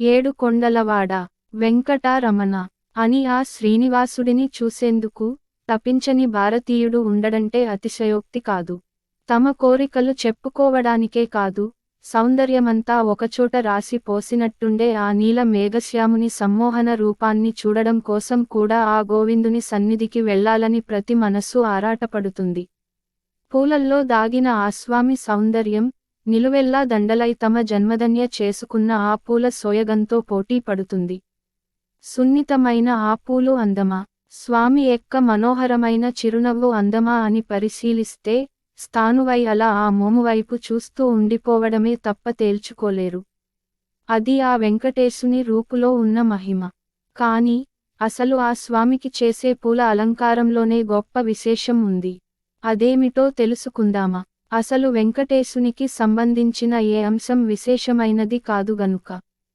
ఏడు కొండలవాడ వెంకటారమణ అని ఆ శ్రీనివాసుడిని చూసేందుకు తపించని భారతీయుడు ఉండడంటే అతిశయోక్తి కాదు. తమ కోరికలు చెప్పుకోవడానికే కాదు సౌందర్యమంతా ఒకచోట రాసి పోసినట్టుండే ఆ నీల మేఘశ్యాముని సమ్మోహన రూపాన్ని చూడడం కోసం కూడా ఆ గోవిందుని సన్నిధికి వెళ్ళాలని ప్రతి మనస్సు ఆరాటపడుతుంది. పూలల్లో దాగిన ఆ స్వామి సౌందర్యం నిలువెల్లా దండలై తమ జన్మధన్య చేసుకున్న ఆ పూల సోయగంతో పోటీ పడుతుంది. సున్నితమైన ఆ పూలు అందమా? స్వామి ఎక్క మనోహరమైన చిరునవ్వు అందమా అని పరిశీలిస్తే స్థానువై అలా ఆ మోమువైపు చూస్తూ ఉండిపోవడమే తప్ప తేల్చుకోలేరు. అది ఆ వెంకటేశుని రూపులో ఉన్న మహిమ. కాని అసలు ఆ స్వామికి చేసే పూల అలంకారంలోనే గొప్ప విశేషం ఉంది. అదేమిటో తెలుసుకుందామా? అసలు వెంకటేశునికి సంబంధించిన ఏ అంశం విశేషమైనది కాదు గనుక.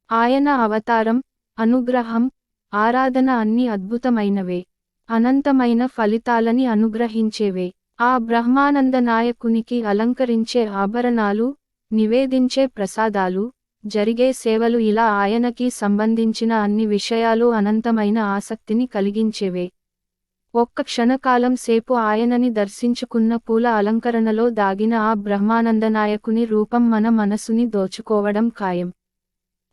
ఆయన అవతారం అనుగ్రహం ఆరాధన అన్ని అద్భుతమైనవే. అనంతమైన ఫలితాలని అనుగ్రహించేవే. ఆ బ్రహ్మానంద నాయకునికి అలంకరించే ఆభరణాలు నివేదించే ప్రసాదాలు జరిగే సేవలు ఇలా ఆయనకి సంబంధించిన అన్ని విషయాలు అనంతమైన ఆసక్తిని కలిగించేవే. ఒక్క క్షణకాలం సేపు ఆయనని దర్శించుకున్న పూల అలంకరణలో దాగిన ఆ బ్రహ్మానందనాయకుని రూపం మన మనసుని దోచుకోవడం ఖాయం.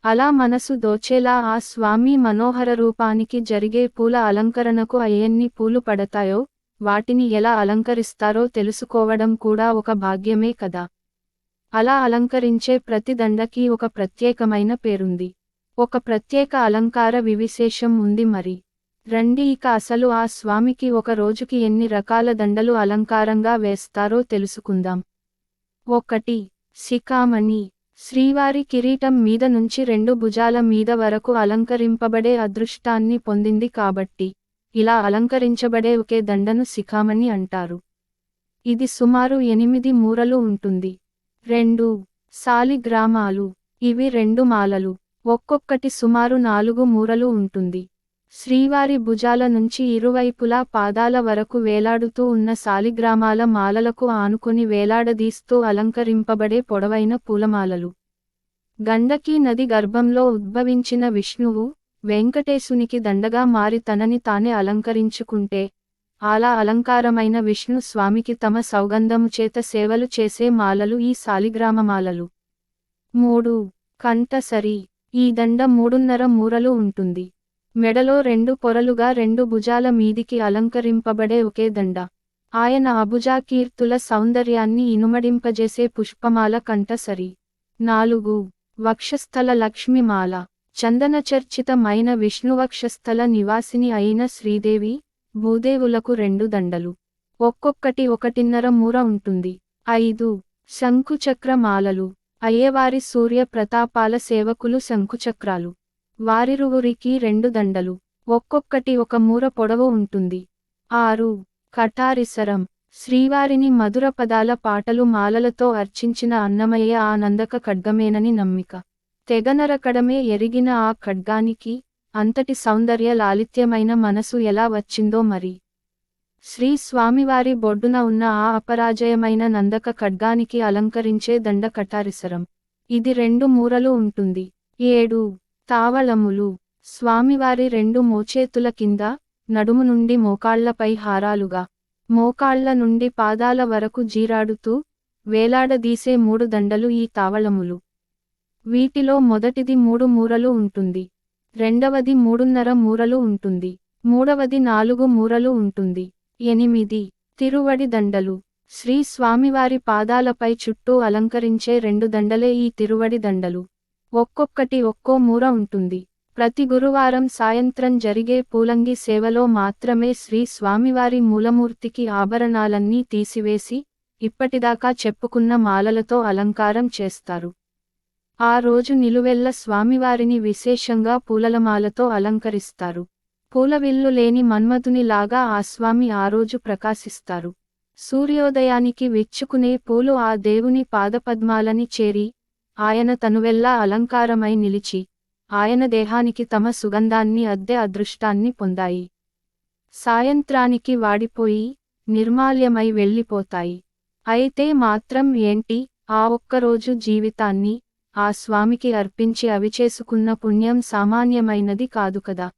అలా మనసు దోచేలా ఆ స్వామి మనోహర రూపానికి జరిగే పూల అలంకరణకు అయ్యన్ని పూలు పడతాయో వాటిని ఎలా అలంకరిస్తారో తెలుసుకోవడం కూడా ఒక భాగ్యమే కదా. అలా అలంకరించే ప్రతి దండకి ఒక ప్రత్యేకమైన పేరుంది. ఒక ప్రత్యేక అలంకార వివిశేషం ఉంది మరి. రండి ఇక అసలు ఆ స్వామికి ఒక రోజుకి ఎన్ని రకాల దండలు అలంకారంగా వేస్తారో తెలుసుకుందాం. ఒకటి శిఖామణి. శ్రీవారి కిరీటం మీద నుంచి రెండు భుజాల మీద వరకు అలంకరింపబడే అదృష్టాన్ని పొందింది కాబట్టి ఇలా అలంకరించబడే ఒకే దండను శిఖామణి అంటారు. ఇది సుమారు ఎనిమిది మూరలు ఉంటుంది. రెండు సాలిగ్రామాలు ఇవి రెండు మాలలు. ఒక్కొక్కటి సుమారు నాలుగు మూరలు ఉంటుంది. శ్రీవారి భుజాల నుంచి ఇరువైపులా పాదాల వరకు వేలాడుతూ ఉన్న సాలిగ్రామాల మాలలకు ఆనుకుని వేలాడదీస్తూ అలంకరింపబడే పొడవైన పూలమాలలు. గండకీ నది గర్భంలో ఉద్భవించిన విష్ణువు వెంకటేశునికి దండగా మారి తనని తానే అలంకరించుకుంటే అలా అలంకారమైన విష్ణు స్వామికి తమ సౌగంధము చేత సేవలు చేసే మాలలు ఈ సాలిగ్రామమాలలు మూడు. కంటసరి ఈ దండ మూడున్నర మూరలు ఉంటుంది. మెడలో రెండు పొరలుగా రెండు భుజాల మీదికి అలంకరింపబడే ఒకే దండ. ఆయన అభుజాకీర్తుల సౌందర్యాన్ని ఇనుమడింపజేసే పుష్పమాల కంఠసరి నాలుగు. వక్షస్థల లక్ష్మిమాల. చందనచర్చితమైన విష్ణువక్షస్థల నివాసిని అయిన శ్రీదేవి భూదేవులకు రెండు దండలు. ఒక్కొక్కటి ఒకటిన్నర మూర ఉంటుంది. ఐదు. శంకుచక్రమాలలు అయ్యవారి సూర్య ప్రతాపాల సేవకులు శంకుచక్రాలు వారిరువురికి రెండు దండలు ఒక్కొక్కటి ఒక మూర పొడవు ఉంటుంది. ఆరు. కఠారిసరం. శ్రీవారిని మధుర పదాల పాటలు మాలలతో అర్చించిన అన్నమయ్య ఆ నందక ఖడ్గమేనని నమ్మిక. తెగనరకడమే ఎరిగిన ఆ ఖడ్గానికి అంతటి సౌందర్య లాలిత్యమైన మనసు ఎలా వచ్చిందో మరి. శ్రీ స్వామివారి బొడ్డున ఉన్న ఆ అపరాజయమైన నందక ఖడ్గానికి అలంకరించే దండ కటారిసరం ఇది రెండు మూరలు ఉంటుంది. ఏడు. తావళములు. స్వామివారి రెండు మోచేతుల కింద నడుము నుండి మోకాళ్ళపై హారాలుగా. మోకాళ్ళ నుండి పాదాల వరకు జీరాడుతూ వేలాడదీసే మూడు దండలు ఈ తావళములు. వీటిలో మొదటిది మూడు మూరలు ఉంటుంది. రెండవది మూడున్నర మూరలు ఉంటుంది. మూడవది నాలుగు మూరలు ఉంటుంది. ఎనిమిది తిరువడి దండలు. శ్రీ స్వామివారి పాదాలపై చుట్టూ అలంకరించే రెండు దండలే ఈ తిరువడి దండలు. ఒక్కొక్కటి ఒక్కో మూర ఉంటుంది. ప్రతి గురువారం సాయంత్రం జరిగే పూలంగి సేవలో మాత్రమే శ్రీ స్వామివారి మూలమూర్తికి ఆభరణాలన్నీ తీసివేసి ఇప్పటిదాకా చెప్పుకున్న మాలలతో అలంకారం చేస్తారు. ఆ రోజు నిలువెల్ల స్వామివారిని విశేషంగా పూలలమాలతో అలంకరిస్తారు. పూలవిల్లు లేని మన్మధునిలాగా ఆ స్వామి ఆ రోజు ప్రకాశిస్తారు. సూర్యోదయానికి విచ్చుకునే పూలు ఆ దేవుని పాదపద్మాలని చేరి ఆయన తనువెల్లా అలంకారమై నిలిచి ఆయన దేహానికి తమ సుగంధాన్ని అద్దె అదృష్టాన్ని పొందాయి. సాయంత్రానికి వాడిపోయి నిర్మాల్యమై వెళ్ళిపోతాయి. అయితే మాత్రం ఏంటి ఆ ఒక్కరోజు జీవితాన్ని ఆ స్వామికి అర్పించి అవి చేసుకున్న పుణ్యం సామాన్యమైనది కాదు కదా.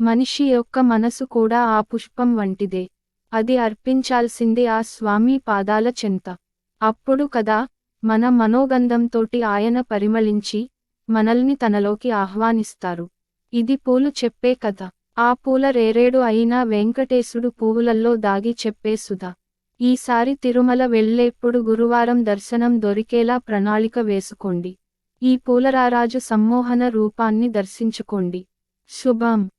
మనిషి యొక్క మనసు కూడా ఆ పుష్పం వంటిదే. అది అర్పించాల్సింది ఆ స్వామి పాదాల చెంత. అప్పుడు కదా మన మనోగంధంతోటి ఆయన పరిమళించి మనల్ని తనలోకి ఆహ్వానిస్తారు. ఇది పూలు చెప్పే కథ. ఆ పూల రేరేడు అయినా వెంకటేశుడు పువ్వులల్లో దాగి చెప్పే సుధ. ఈసారి తిరుమల వెళ్ళేప్పుడు గురువారం దర్శనం దొరికేలా ప్రణాళిక వేసుకోండి. ఈ పూలరారాజు సమ్మోహన రూపాన్ని దర్శించుకోండి. శుభం.